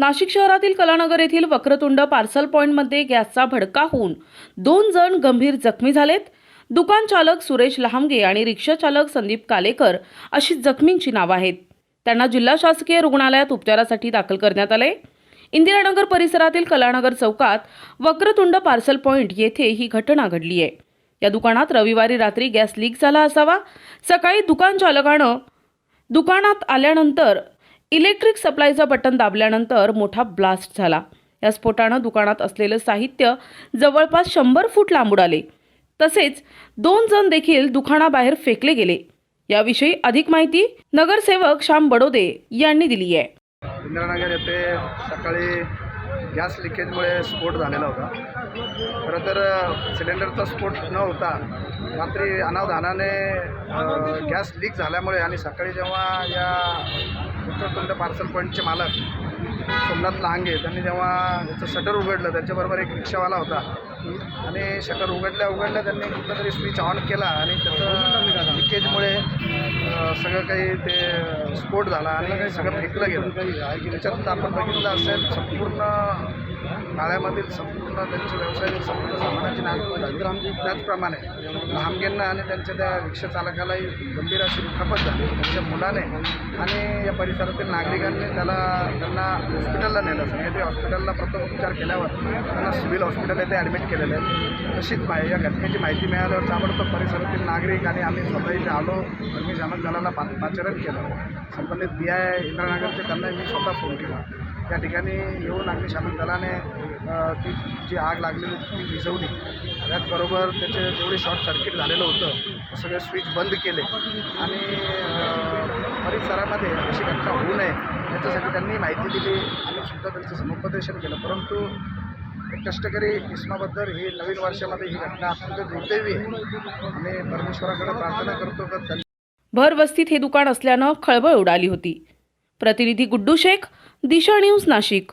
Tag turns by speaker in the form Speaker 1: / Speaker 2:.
Speaker 1: नाशिक शहरातील कलानगर येथील वक्रतुंड पार्सल पॉईंटमध्ये गॅसचा भडका होऊन दोन जण गंभीर जखमी झालेत. दुकान चालक सुरेश लहामगे आणि रिक्षा चालक संदीप कालेकर अशी जखमींची नावं आहेत. त्यांना जिल्हा शासकीय रुग्णालयात उपचारासाठी दाखल करण्यात आले. इंदिरानगर परिसरातील कलानगर चौकात वक्रतुंड पार्सल पॉईंट येथे ही घटना घडली आहे. या दुकानात रविवारी रात्री गॅस लीक झाला असावा. सकाळी दुकान चालकानं दुकानात आल्यानंतर इलेक्ट्रिक सप्लायचं बटन दाबल्यानंतर मोठा ब्लास्ट झाला. या स्फोटानं दुकानात असलेलं साहित्य जवळपास शंभर फूट लांब उडाले तसेच दोन जण देखील दुकानाबाहेर फेकले गेले. याविषयी अधिक माहिती नगरसेवक श्याम बडोदे यांनी दिली आहे.
Speaker 2: इंदिरानगर येथे सकाळी गॅस लिकेजमुळे स्फोट झालेला होता. खरं तर सिलेंडरचा स्फोट न होता रात्री अनावधानाने गॅस लीक झाल्यामुळे आणि सकाळी जेव्हा या उत्तरकुंड पार्सल पॉईंटचे मालक सोमनाथ लहांगे त्यांनी जेव्हा त्याचं शटर उघडलं त्याच्याबरोबर एक रिक्षावाला होता. आणि शटर उघडल्या उघडल्या त्यांनी कुठलं तरी स्विच ऑन केला आणि त्याचं सगळं काही ते स्फोट झाला आणि सगळं फेकलं गेलं. त्याच्यात आपण बघितलं असेल संपूर्ण काळ्यामधील संपूर्ण त्यांचे व्यवसाय संपूर्ण सामानाची नासधूस त्याचप्रमाणे लहामगेंना आणि त्यांच्या त्या रिक्षाचालकालाही गंभीर अशी दुखापत झाली. त्यांच्या मुलाने आणि या परिसरातील नागरिकांनी त्याला त्यांना हॉस्पिटलला नेलं. सह्याद्री हॉस्पिटलला प्रथम उपचार केल्यावर त्यांना सिव्हिल हॉस्पिटल येथे ॲडमिट केलेलं आहे तशीच माहिती या घटनेची माहिती मिळाल्यावर ताबडतोब परिसरातील नागरिक आणि आम्ही स्वतः इथे आलो अग्निशामक दलाला पा पाचारण केलं. संबंधित बी आय इंद्रानगरचे त्यांना मी स्वतः फोन केला. त्या ठिकाणी येऊन अग्निशामक दलाने ती जी आग लागलेली होती ती विझवली. त्याचबरोबर त्याचे जेवढे शॉर्ट सर्किट झालेलं होतं ते सगळे स्विच बंद केले. आणि परिसरामध्ये अशी घटना होऊ नये याच्यासाठी त्यांनी माहिती दिली. आणि सुद्धा त्यांचं समुपदेशन केलं. परंतु एक कष्टकरी इस्माबद्दल ही नवीन वर्षामध्ये ही घटना अत्यंत दुर्दैवी आहे. आम्ही परमेश्वराकडे प्रार्थना करतो का? त्यांनी
Speaker 1: भर वस्तीत हे दुकान असल्यानं खळबळ उडाली होती. प्रतिनिधी गुड्डू शेख दिशा न्यूज नाशिक.